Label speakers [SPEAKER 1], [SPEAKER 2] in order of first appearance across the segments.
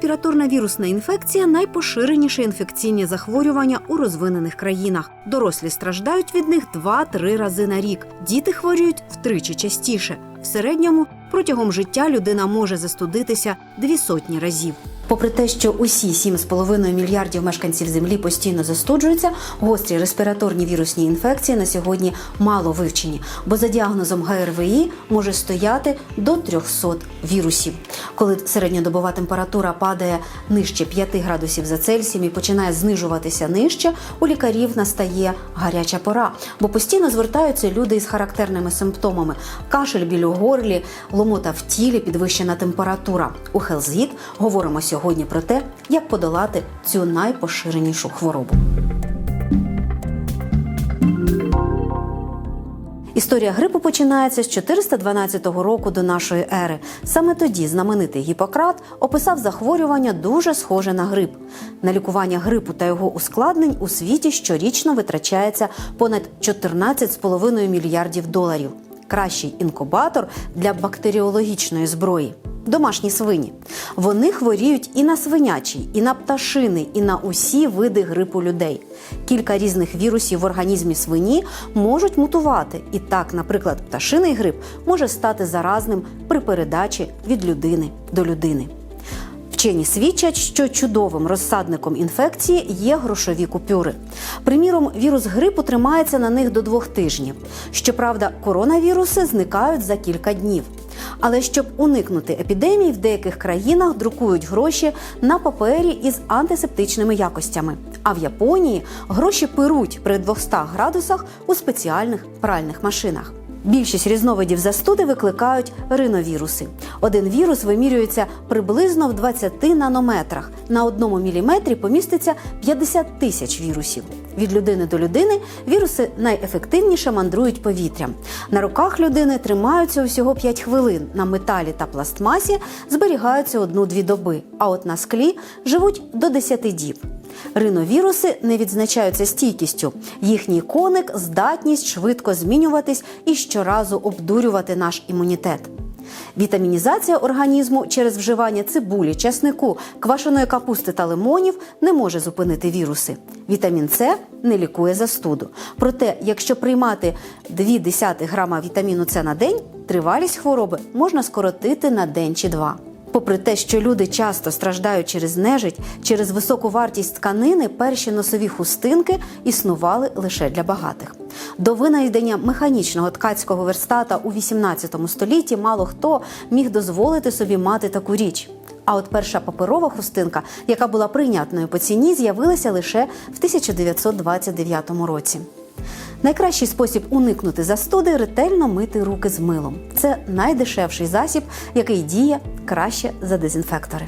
[SPEAKER 1] респіраторна вірусна інфекція найпоширеніше інфекційне захворювання у розвинених країнах. Дорослі страждають від них 2-3 рази на рік. Діти хворіють втричі частіше. В середньому протягом життя людина може застудитися дві сотні разів. Попри те, що усі 7,5 мільярдів мешканців землі постійно застуджуються, гострі респіраторні вірусні інфекції на сьогодні мало вивчені, бо за діагнозом ГРВІ може стояти до 300 вірусів. Коли середньодобова температура падає нижче 5 градусів за Цельсієм і починає знижуватися нижче, у лікарів настає гаряча пора, бо постійно звертаються люди із характерними симптомами: кашель, біль у горлі, ломота в тілі, підвищена температура. У Хелзгіт говоримо сьогодні про те, як подолати цю найпоширенішу хворобу. Історія грипу починається з 412 року до нашої ери. Саме тоді знаменитий Гіппократ описав захворювання дуже схоже на грип. На лікування грипу та його ускладнень у світі щорічно витрачається понад 14,5 мільярдів доларів. Кращий інкубатор для бактеріологічної зброї. Домашні свині. Вони хворіють і на свинячий, і на пташини, і на усі види грипу людей. Кілька різних вірусів в організмі свині можуть мутувати. І так, наприклад, пташиний грип може стати заразним при передачі від людини до людини. Вчені свідчать, що чудовим розсадником інфекції є грошові купюри. Приміром, вірус грипу тримається на них до двох тижнів. Щоправда, коронавіруси зникають за кілька днів. Але щоб уникнути епідемії, в деяких країнах друкують гроші на папері із антисептичними якостями. А в Японії гроші перуть при 200 градусах у спеціальних пральних машинах. Більшість різновидів застуди викликають риновіруси. Один вірус вимірюється приблизно в 20 нанометрах. На одному міліметрі поміститься 50 тисяч вірусів. Від людини до людини віруси найефективніше мандрують повітрям. На руках людини тримаються усього 5 хвилин. На металі та пластмасі зберігаються одну-дві доби. А от на склі живуть до 10 діб. Риновіруси не відзначаються стійкістю. Їхній коник здатність швидко змінюватись і щоразу обдурювати наш імунітет. Вітамінізація організму через вживання цибулі, часнику, квашеної капусти та лимонів не може зупинити віруси. Вітамін С не лікує застуду. Проте, якщо приймати 0,2 грама вітаміну С на день, тривалість хвороби можна скоротити на день чи два. Попри те, що люди часто страждають через нежить, через високу вартість тканини, перші носові хустинки існували лише для багатих. До винайдення механічного ткацького верстата у 18 столітті мало хто міг дозволити собі мати таку річ. А от перша паперова хустинка, яка була прийнятною по ціні, з'явилася лише в 1929 році. Найкращий спосіб уникнути застуди ретельно мити руки з милом. Це найдешевший засіб, який діє краще за дезінфектори.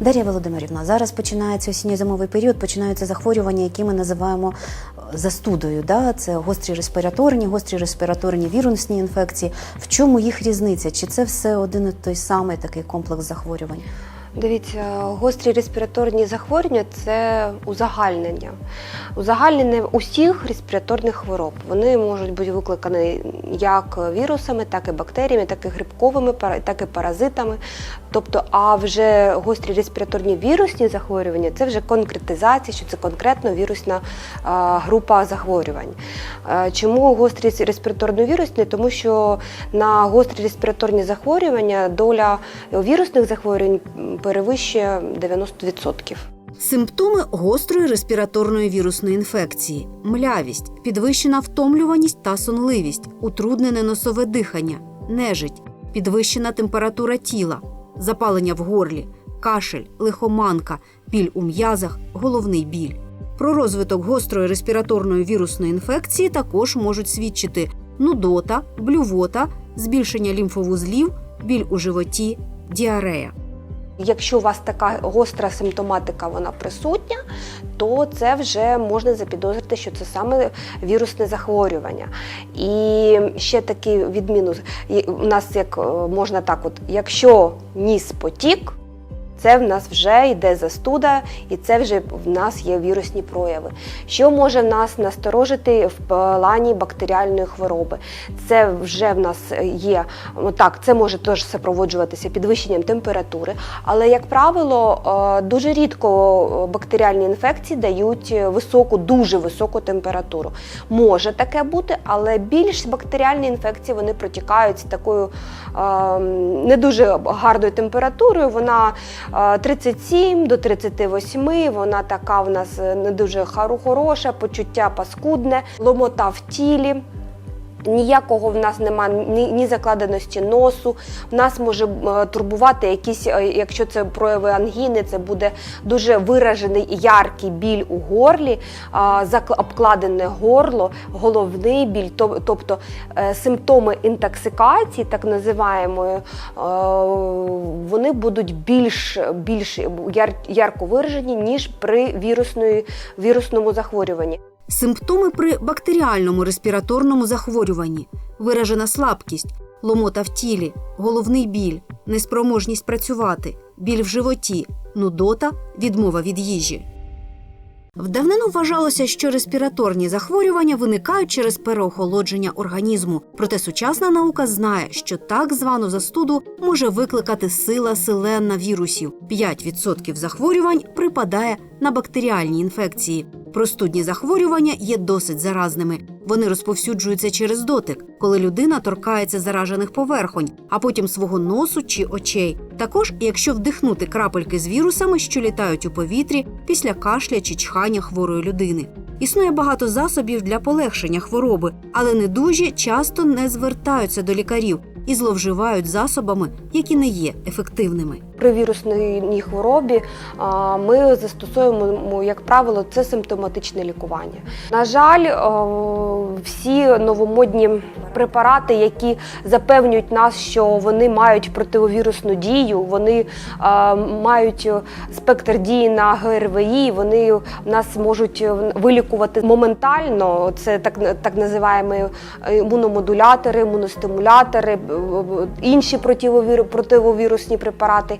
[SPEAKER 1] Дар'я Володимирівна, зараз починається осінньо-зимовий період, починаються захворювання, які ми називаємо е, застудою. Да? Це гострі респіраторні, гострі респіраторні вірусні інфекції. В чому їх різниця? Чи це все один і той самий такий комплекс захворювань?
[SPEAKER 2] Дивіться, гострі респіраторні захворювання це узагальнення. Узагальнення усіх респіраторних хвороб. Вони можуть бути викликані як вірусами, так і бактеріями, так і грибковими, так і паразитами. Тобто, а вже гострі респіраторні вірусні захворювання це вже конкретизація, що це конкретно вірусна група захворювань. Чому гострі респіраторно-вірусні? Тому що на гострі респіраторні захворювання доля вірусних захворювань перевищує 90%.
[SPEAKER 1] Симптоми гострої респіраторної вірусної інфекції: млявість, підвищена втомлюваність та сонливість, утруднене носове дихання, нежить, підвищена температура тіла, запалення в горлі, кашель, лихоманка, біль у м'язах, головний біль. Про розвиток гострої респіраторної вірусної інфекції також можуть свідчити нудота, блювота, збільшення лімфовузлів, біль у животі, діарея.
[SPEAKER 2] Якщо у вас така гостра симптоматика вона присутня, то це вже можна запідозрити, що це саме вірусне захворювання. І ще такий відмінус у нас як е, можна так, от якщо ніс потік. Це в нас вже йде застуда, і це вже в нас є вірусні прояви. Що може нас насторожити в плані бактеріальної хвороби? Це вже в нас є так, це може теж супроводжуватися підвищенням температури, але як правило, е, дуже рідко бактеріальні інфекції дають високу, дуже високу температуру. Може таке бути, але більш бактеріальні інфекції вони протікають з такою е, не дуже гарною температурою. Вона 37 до 38, вона така в нас не дуже хороша, почуття паскудне, ломота в тілі. Ніякого в нас немає ні, ні закладеності носу. В нас може е, турбувати якісь, е, якщо це прояви ангіни, це буде дуже виражений яркий біль у горлі, закл- обкладене горло, головний біль, тобто е, симптоми інтоксикації, так називаємо, е, вони будуть більш, більш яр, ярко виражені, ніж при вірусної, вірусному захворюванні.
[SPEAKER 1] Симптоми при бактеріальному респіраторному захворюванні, виражена слабкість, ломота в тілі, головний біль, неспроможність працювати, біль в животі, нудота, відмова від їжі. В давнину вважалося, що респіраторні захворювання виникають через переохолодження організму. Проте сучасна наука знає, що так звану застуду може викликати сила селенна вірусів. 5% захворювань припадає на бактеріальні інфекції. Простудні захворювання є досить заразними. Вони розповсюджуються через дотик, коли людина торкається заражених поверхонь, а потім свого носу чи очей. Також, якщо вдихнути крапельки з вірусами, що літають у повітрі після кашля чи чхання хворої людини. Існує багато засобів для полегшення хвороби, але недужі часто не звертаються до лікарів і зловживають засобами, які не є ефективними.
[SPEAKER 2] При вірусній хворобі ми застосовуємо, як правило, це симптоматичне лікування. На жаль, всі новомодні препарати, які запевнюють нас, що вони мають противовірусну дію, вони мають спектр дії на ГРВІ, вони нас можуть вилікувати моментально. Це так, так називаємо імуномодулятори, імуностимулятори, інші противовіру- противовірусні препарати.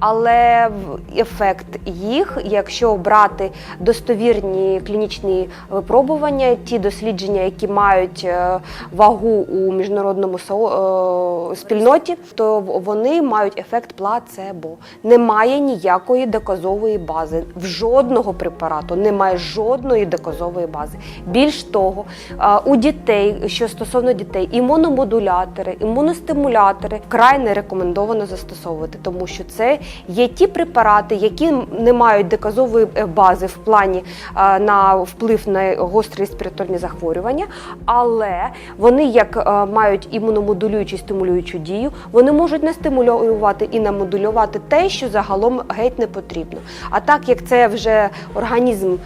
[SPEAKER 2] Але ефект їх, якщо брати достовірні клінічні випробування, ті дослідження, які мають е, вагу у міжнародному е, спільноті, то вони мають ефект плацебо. Немає ніякої доказової бази. В жодного препарату немає жодної доказової бази. Більш того, е, у дітей, що стосовно дітей, імуномодулятори, імуностимулятори вкрай не рекомендовано застосовувати, тому що це є ті препарати, які не мають доказової е, бази в плані е, на вплив на гострі респіраторні захворювання, але вони як е, мають імуномодулюючу стимулюючу дію, вони можуть не стимулювати і не модулювати те, що загалом геть не потрібно. А так як це вже організм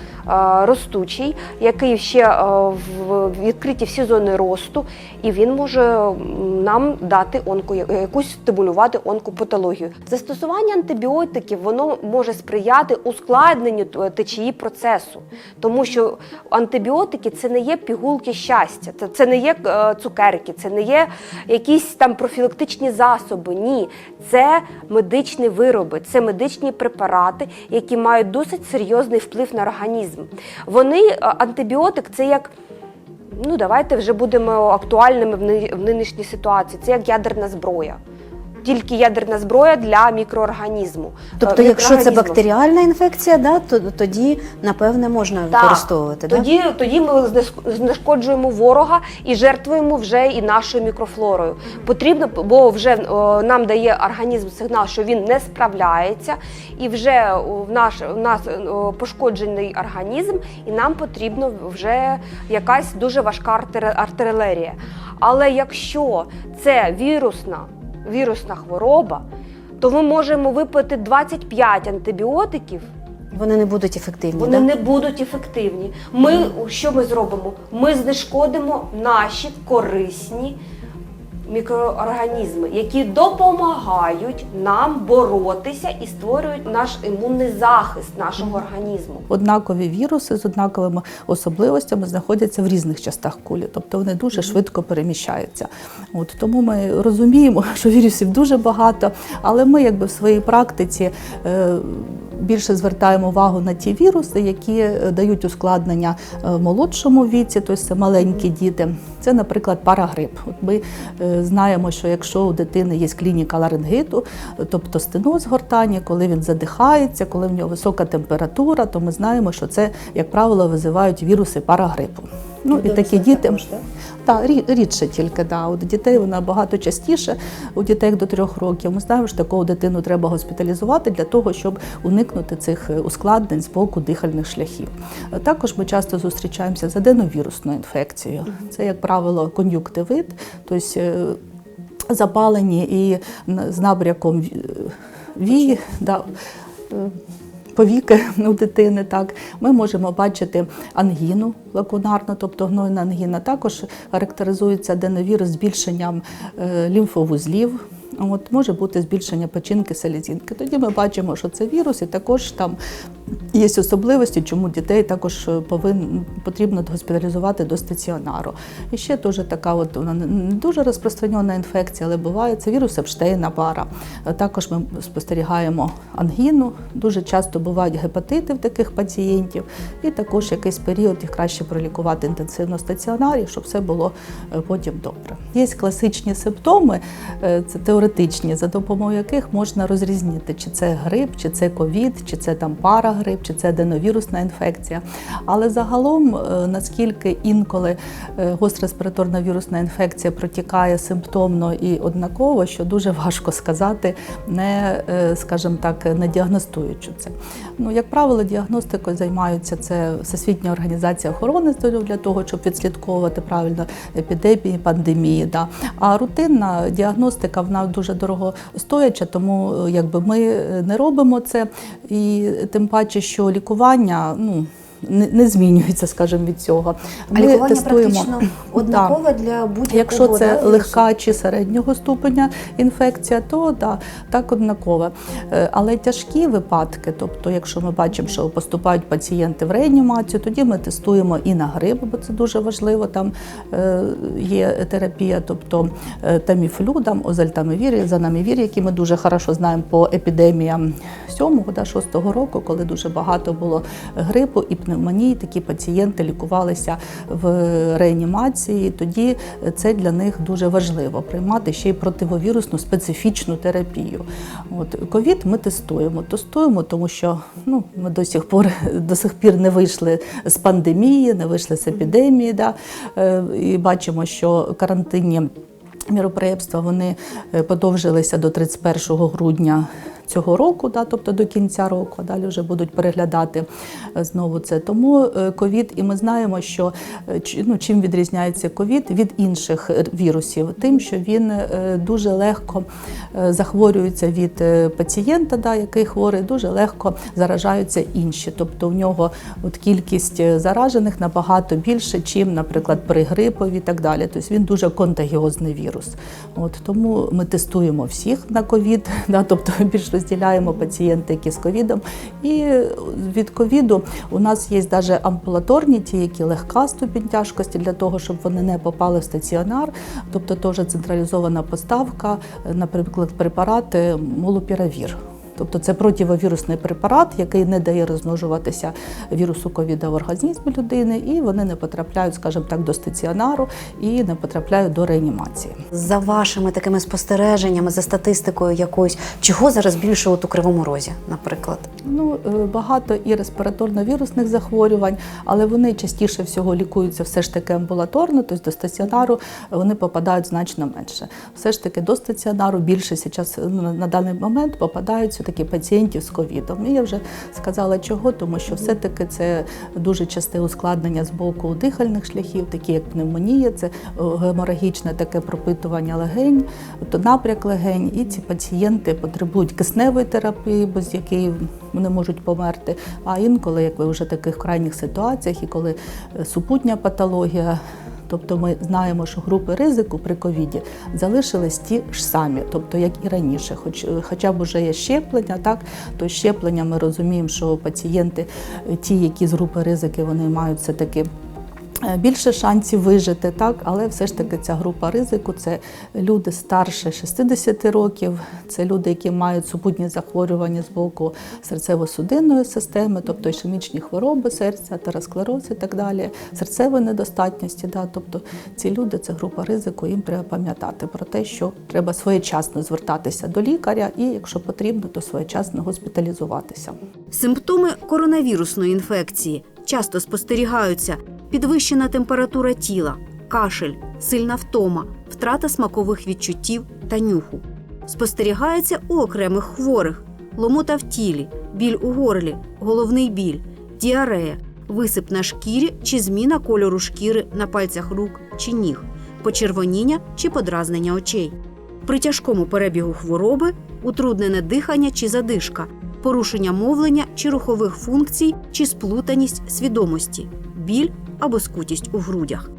[SPEAKER 2] ростучий, який ще е, відкриті всі зони росту, і він може нам дати онко, якусь стимулювати онкопатологію. Застосування антибіотиків воно може сприяти ускладненню течії процесу, тому що антибіотики це не є пігулки щастя, це, це не є е, цукерки, це не є якісь там профілактичні засоби. Ні, це медичні вироби, це медичні препарати, які мають досить серйозний вплив на організм. Вони е, антибіотик це як. Ну, давайте вже будемо актуальними в нинішній ситуації. Це як ядерна зброя. Тільки ядерна зброя для мікроорганізму.
[SPEAKER 1] Тобто,
[SPEAKER 2] Е,
[SPEAKER 1] якщо це бактеріальна інфекція, да, то тоді напевне можна
[SPEAKER 2] Так.
[SPEAKER 1] використовувати. Да?
[SPEAKER 2] Тоді, тоді ми знешкоджуємо ворога і жертвуємо вже і нашою мікрофлорою. Потрібно, бо вже о, нам дає організм сигнал, що він не справляється, і вже в наш в нас о, пошкоджений організм, і нам потрібно вже якась дуже важка артилерія. Але якщо це вірусна, вірусна хвороба, то ми можемо випити 25 антибіотиків.
[SPEAKER 1] Вони не будуть ефективні.
[SPEAKER 2] Вони
[SPEAKER 1] так?
[SPEAKER 2] не будуть ефективні. Ми що ми зробимо? Ми знешкодимо наші корисні мікроорганізми, які допомагають нам боротися і створюють наш імунний захист нашого організму.
[SPEAKER 3] Однакові віруси з однаковими особливостями знаходяться в різних частах кулі, тобто вони дуже швидко переміщаються. От тому ми розуміємо, що вірусів дуже багато, але ми, якби в своїй практиці. е, Більше звертаємо увагу на ті віруси, які е, дають ускладнення е, в молодшому віці, тобто це маленькі діти. Це, наприклад, парагрип. От ми е, знаємо, що якщо у дитини є клініка ларингиту, е, тобто стеноз гортані, коли він задихається, коли в нього висока температура, то ми знаємо, що це, як правило, визивають віруси парагрипу. Ну і такі діти так, рі- рідше тільки да. У дітей вона багато частіше. У дітей до трьох років. Ми знаємо, що таку дитину треба госпіталізувати для того, щоб уникнути цих е, ускладнень з боку дихальних шляхів. Е, Також ми часто зустрічаємося з аденовірусною інфекцією. Це, як правило, кон'юктивит, тобто е, запалені і з набряком вії. Да, Повіки у дитини, так ми можемо бачити ангіну лакунарну, тобто гнойна ангіна. Також характеризується аденовірус збільшенням е, лімфовузлів. От може бути збільшення печінки, селезінки. Тоді ми бачимо, що це вірус, і також там є особливості, чому дітей також повин, потрібно госпіталізувати до стаціонару. І ще теж така, от вона не дуже розпространена інфекція, але буває це вірус Епштейна бара. Також ми спостерігаємо ангіну. Дуже часто бувають гепатити в таких пацієнтів, і також якийсь період їх краще пролікувати інтенсивно в стаціонарі, щоб все було е, потім добре. Є класичні симптоми, е, це теоретичні, за допомогою яких можна розрізнити, чи це грип, чи це ковід, чи це там парагрип, чи це аденовірусна інфекція. Але загалом, е, наскільки інколи е, гостра респіраторна вірусна інфекція протікає симптомно і однаково, що дуже важко сказати, не е, скажімо так, не діагностуючи це. Ну, як правило, діагностикою займаються це Всесвітня організація охорони здоров'я для того, щоб відслідковувати правильно епідемії, пандемії. Да. А рутинна діагностика вона дуже дорого стояча, тому якби ми не робимо це. І тим паче, що лікування ну, не, не змінюється, скажімо, від цього.
[SPEAKER 1] А лікування практично
[SPEAKER 3] Да.
[SPEAKER 1] однакове для будь-якого
[SPEAKER 3] Якщо це
[SPEAKER 1] да,
[SPEAKER 3] легка чи середнього ступеня інфекція, то да, так однаково. Е, Але тяжкі випадки, тобто, якщо ми бачимо, що поступають пацієнти в реанімацію, тоді ми тестуємо і на грип, бо це дуже важливо. Там е, є терапія, тобто е, таміфлю, там, озальтамивір, занамівір, які ми дуже хорошо знаємо по епідеміям 7-го, да, 6-го року, коли дуже багато було грипу і пневмонії, такі пацієнти лікувалися в реанімації. Тоді це для них дуже важливо приймати ще й противовірусну специфічну терапію. От ковід ми тестуємо. Тестуємо, тому що ну, ми до сих пор до сих пір не вийшли з пандемії, не вийшли з епідемії. Да? Е, І бачимо, що карантинні міроприємства вони е, подовжилися до 31 грудня цього року, да, тобто до кінця року, а далі вже будуть переглядати е, знову це. Тому е, ковід, і ми знаємо, що е, ну, чим відрізняється ковід від інших вірусів, тим, що він дуже легко захворюється від пацієнта, да, який хворий, дуже легко заражаються інші. Тобто в нього от кількість заражених набагато більше, чим, наприклад, при грипові і так далі. Тобто він дуже контагіозний вірус. От тому ми тестуємо всіх на ковід, да, тобто більш розділяємо пацієнти, які з ковідом. І від ковіду у нас є навіть амбулаторні, ті, які легка ступінь тяжкості, для того, щоб вони не попали в стаціонар. Тобто теж централізована поставка, наприклад, препарат молупіравір. Тобто це противовірусний препарат, який не дає розмножуватися вірусу ковіда в організмі людини, і вони не потрапляють, скажімо так, до стаціонару і не потрапляють до реанімації.
[SPEAKER 1] За вашими такими спостереженнями, за статистикою якоюсь, чого зараз більше от у Кривому Розі, наприклад?
[SPEAKER 3] Ну, е, багато і респіраторно-вірусних захворювань, але вони частіше всього лікуються все ж таки амбулаторно, тобто до стаціонару вони попадають значно менше. Все ж таки до стаціонару більше зараз ну, на- на даний момент попадають все-таки пацієнтів з ковідом. І я вже сказала чого, тому що все-таки це дуже часте ускладнення з боку дихальних шляхів, такі як пневмонія, це е, геморагічне таке пропитування легень, тобто напряк легень, і ці пацієнти потребують кисневої терапії, без якої вони можуть померти. А інколи, як ви вже в таких крайніх ситуаціях, і коли е, супутня патологія. Тобто ми знаємо, що групи ризику при ковіді залишились ті ж самі, тобто як і раніше. Хоч хоча б уже є щеплення, так то щеплення ми розуміємо, що пацієнти, е, ті, які з групи ризики, вони мають все таки. Е, Більше шансів вижити, так, але все ж таки ця група ризику це люди старше 60 років, це люди, які мають супутні захворювання з боку серцево-судинної системи, тобто ішемічні хвороби серця, атеросклероз і так далі, серцевої недостатності. Да, тобто ці люди це група ризику, їм треба пам'ятати про те, що треба своєчасно звертатися до лікаря і, якщо потрібно, то своєчасно госпіталізуватися.
[SPEAKER 1] Симптоми коронавірусної інфекції часто спостерігаються: підвищена температура тіла, кашель, сильна втома, втрата смакових відчуттів та нюху. Спостерігається у окремих хворих: ломота в тілі, біль у горлі, головний біль, діарея, висип на шкірі чи зміна кольору шкіри на пальцях рук чи ніг, почервоніння чи подразнення очей. При тяжкому перебігу хвороби утруднене дихання чи задишка, порушення мовлення чи рухових функцій, чи сплутаність свідомості, біль або скутість у грудях.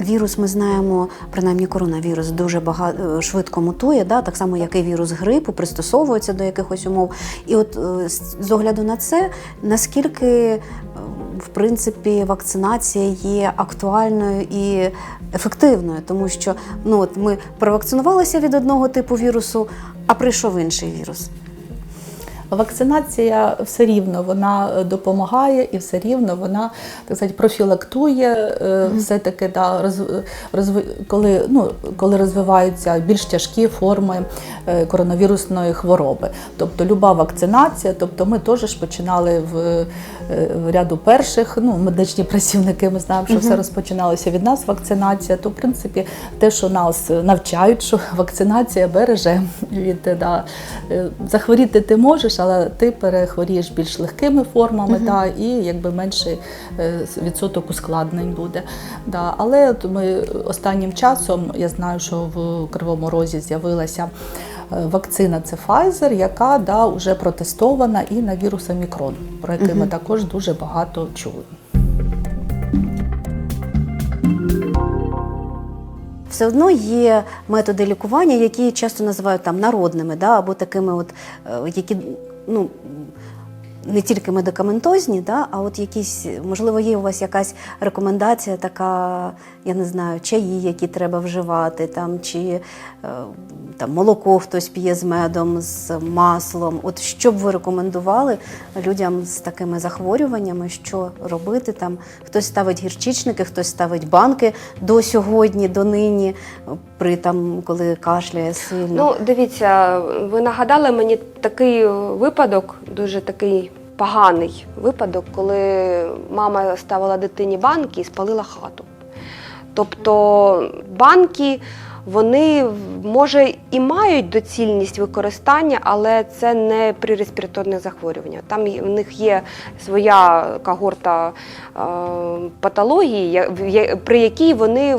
[SPEAKER 1] Вірус ми знаємо, принаймні коронавірус дуже багато швидко мутує, да, так само як і вірус грипу, пристосовується до якихось умов. І от е, з з огляду на це, наскільки е, в принципі вакцинація є актуальною і ефективною, тому що ну от ми провакцинувалися від одного типу вірусу, а прийшов інший вірус.
[SPEAKER 3] Вакцинація все рівно вона е, допомагає і все рівно вона так сказати, профілактує е, все-таки да, роз, розви- коли, ну, коли розвиваються більш тяжкі форми е, коронавірусної хвороби. Тобто люба вакцинація, тобто ми теж починали в, в ряду перших, ну, медичні працівники, ми знаємо, що все розпочиналося від нас вакцинація, то в принципі те, що нас навчають, що вакцинація береже від да, захворіти ти можеш, але ти перехворієш більш легкими формами, да, і якби менший е, відсоток ускладнень буде. Да. Але ми останнім часом я знаю, що в Кривому Розі з'явилася. е, Вакцина це Pfizer, яка да, вже протестована і на вірус омікрон, про який ми також дуже багато чули.
[SPEAKER 1] Все одно є методи лікування, які часто називають там народними, да, або такими, от, е, які ну, не тільки медикаментозні, да, а от якісь, можливо, є у вас якась рекомендація, така, я не знаю, чаї, які треба вживати, там, чи е, там, молоко хтось п'є з медом, з маслом. От що б ви рекомендували людям з такими захворюваннями, що робити там? Хтось ставить гірчичники, хтось ставить банки до сьогодні, до нині, при там, коли кашляє сильно.
[SPEAKER 2] Ну, дивіться, ви нагадали мені такий випадок, дуже такий поганий випадок, коли мама ставила дитині банки і спалила хату. Тобто банки, вони може і мають доцільність використання, але це не при респіраторних захворюваннях. Там в них є своя когорта е, патології, при якій вони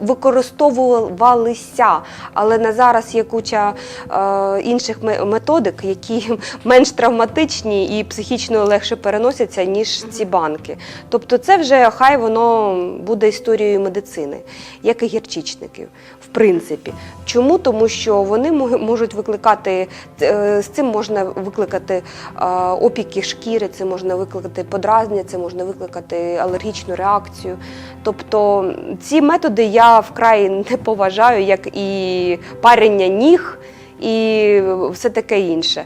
[SPEAKER 2] використовувалися. Але на зараз є куча е, інших методик, які менш травматичні і психічно легше переносяться, ніж ці банки. Тобто, це вже хай воно буде історією медицини, як і гірчичників, в принципі. Чому? Тому що вони можуть викликати е, з цим можна викликати е, опіки шкіри, це можна викликати подразнення, це можна викликати алергічну реакцію. Тобто ці методи я вкрай не поважаю, як і парення ніг. І все таке інше.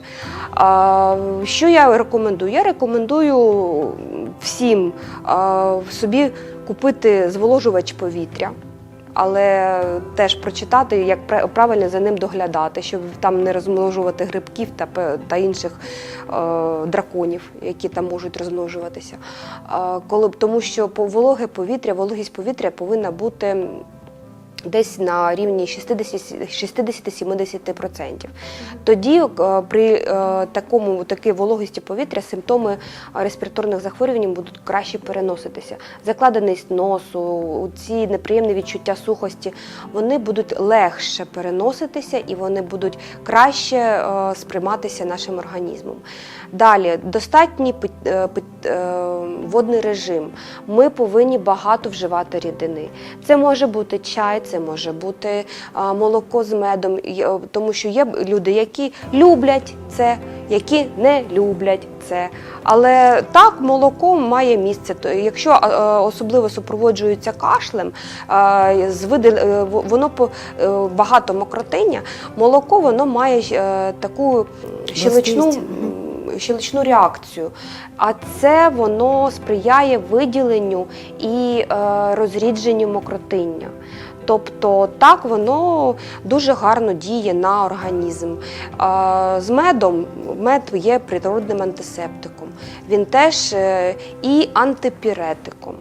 [SPEAKER 2] А, Що я рекомендую? Я рекомендую всім собі купити зволожувач повітря, але теж прочитати, як правильно за ним доглядати, щоб там не розмножувати грибків та, та інших е, драконів, які там можуть розмножуватися. А, коли, тому що по вологе повітря, вологість повітря повинна бути десь на рівні 60 60-70%. Тоді е, при е, такому такій вологості повітря симптоми е, респіраторних захворювань будуть краще переноситися. Закладеність носу, ці неприємні відчуття сухості, вони будуть легше переноситися і вони будуть краще сприйматися нашим організмом. Далі достатній е, е, водний режим. Ми повинні багато вживати рідини. Це може бути чай, це може бути е, молоко з медом, тому що є люди, які люблять це, які не люблять це. Але так, молоко має місце. То Якщо особливо супроводжується кашлем, воно по- багато мокротиння, молоко воно має таку щелочну щелочну реакцію. А це воно сприяє виділенню і е, розрідженню мокротиння. Тобто так воно дуже гарно діє на організм. З медом мед є природним антисептиком. Він теж е, і антипіретиком.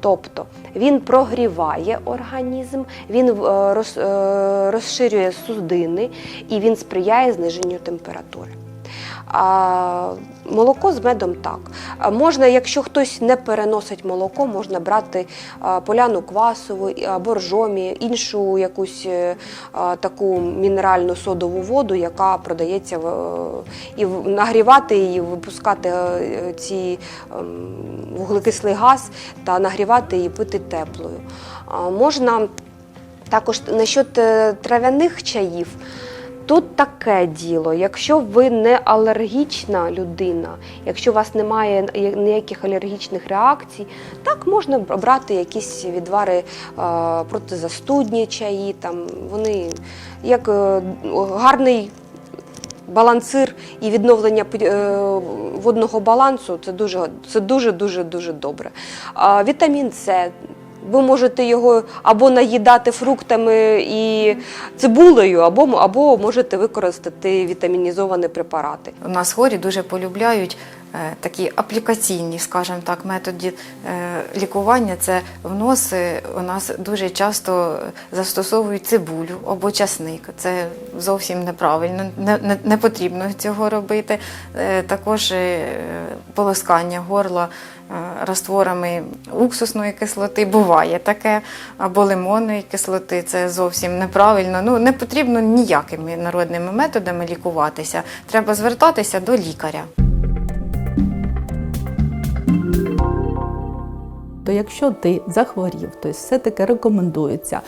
[SPEAKER 2] Тобто він прогріває організм, він е, роз- розширює судини і він сприяє зниженню температури. А молоко з медом так. Можна, якщо хтось не переносить молоко, можна брати поляну квасову і- або ржомі, іншу якусь е, таку мінеральну содову воду, яка продається і нагрівати її, випускати е, ці ем, вуглекислий газ та нагрівати і пити теплою. Можна також насчет е, трав'яних чаїв. Тут таке діло, якщо ви не алергічна людина, якщо у вас немає ніяких алергічних реакцій, так можна брати якісь відвари е, протизастудні чаї, там вони як е, гарний балансир і відновлення е, водного балансу це дуже це дуже дуже дуже добре. Вітамін С. Ви можете його або наїдати фруктами і цибулею, або, або можете використати вітамінізовані препарати.
[SPEAKER 4] У нас хворі дуже полюбляють такі аплікаційні, скажімо так, методи е, лікування. Це в нос е, у нас дуже часто застосовують цибулю або часник. Це зовсім неправильно, не, не, не потрібно цього робити. Е, Також е, полоскання горла е, растворами уксусної кислоти буває таке, або лимонної кислоти. Це зовсім неправильно. Ну не потрібно ніякими народними методами лікуватися. Треба звертатися до лікаря.
[SPEAKER 3] То якщо ти захворів, то все-таки рекомендується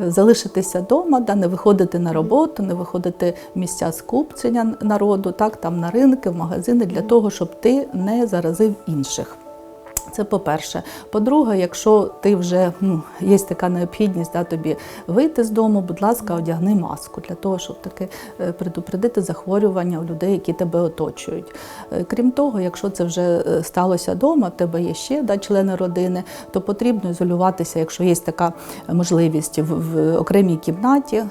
[SPEAKER 3] е, залишитися вдома, да, не виходити на роботу, не виходити в місця скупчення народу, так, там на ринки, в магазини, для того, щоб ти не заразив інших. Це по-перше. По-друге, якщо ти вже ну, є така необхідність да, тобі вийти з дому, будь ласка, одягни маску для того, щоб таки е, предупредити захворювання у людей, які тебе оточують. Е, Крім того, якщо це вже е, сталося вдома, в тебе є ще да, члени родини, то потрібно ізолюватися, якщо є така можливість в, в окремій кімнаті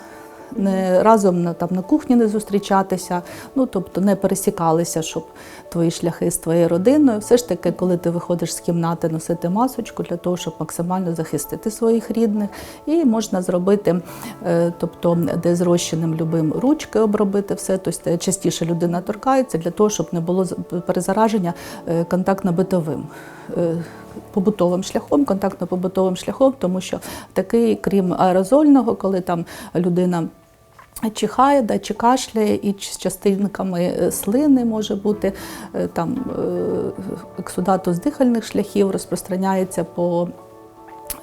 [SPEAKER 3] не разом на, там, на кухні не зустрічатися, ну тобто не пересікалися, щоб твої шляхи з твоєю родиною. Все ж таки, коли ти виходиш з кімнати, носити масочку для того, щоб максимально захистити своїх рідних. І можна зробити, е, тобто, де зрощеним любим ручки обробити все, тобто частіше людина торкається для того, щоб не було перезараження е, контактно-битовим. Побутовим шляхом, контактно-побутовим шляхом, тому що такий, крім аерозольного, коли там людина чихає, да, чи кашляє, і з частинками е, слини може бути е, там е, ексудату з дихальних шляхів, розпространяється по.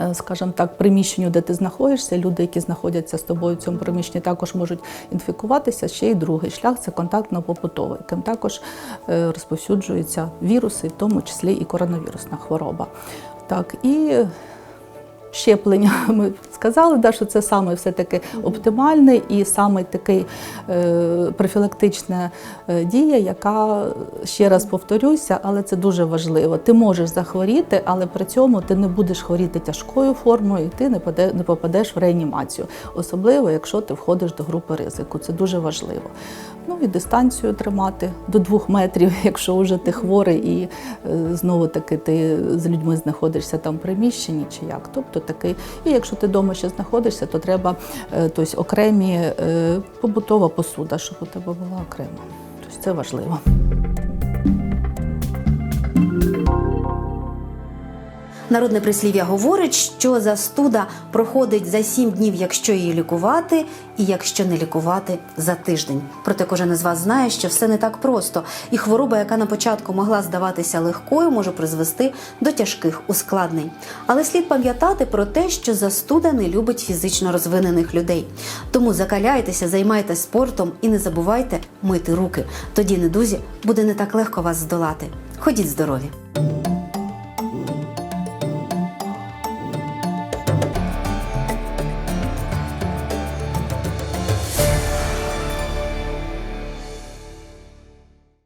[SPEAKER 3] Е, Скажімо так, приміщенню, де ти знаходишся, люди, які знаходяться з тобою в цьому приміщенні, також можуть інфікуватися. Ще й другий шлях це контактно-побутовий, яким також е, розповсюджуються віруси, в тому числі і коронавірусна хвороба. Так, і щеплення. Ми сказали, да, що це саме все-таки оптимальний і саме такий е, профілактична е, дія, яка ще раз повторюся, але це дуже важливо. Ти можеш захворіти, але при цьому ти не будеш хворіти тяжкою формою, і ти не попадеш в реанімацію, особливо якщо ти входиш до групи ризику. Це дуже важливо. Ну і дистанцію тримати до двох метрів, якщо вже ти хворий і е, знову таки ти з людьми знаходишся там в приміщенні чи як. Тобто такий. І якщо ти вдома ще знаходишся, то треба тось тобто, окремі е, побутова посуда, щоб у тебе була окрема. Тобто це важливо.
[SPEAKER 1] Народне прислів'я говорить, що застуда проходить за сім днів, якщо її лікувати, і якщо не лікувати за тиждень. Проте кожен із вас знає, що все не так просто, і хвороба, яка на початку могла здаватися легкою, може призвести до тяжких ускладнень. Але слід пам'ятати про те, що застуда не любить фізично розвинених людей. Тому закаляйтеся, займайтеся спортом і не забувайте мити руки. Тоді недузі буде не так легко вас здолати. Ходіть здорові!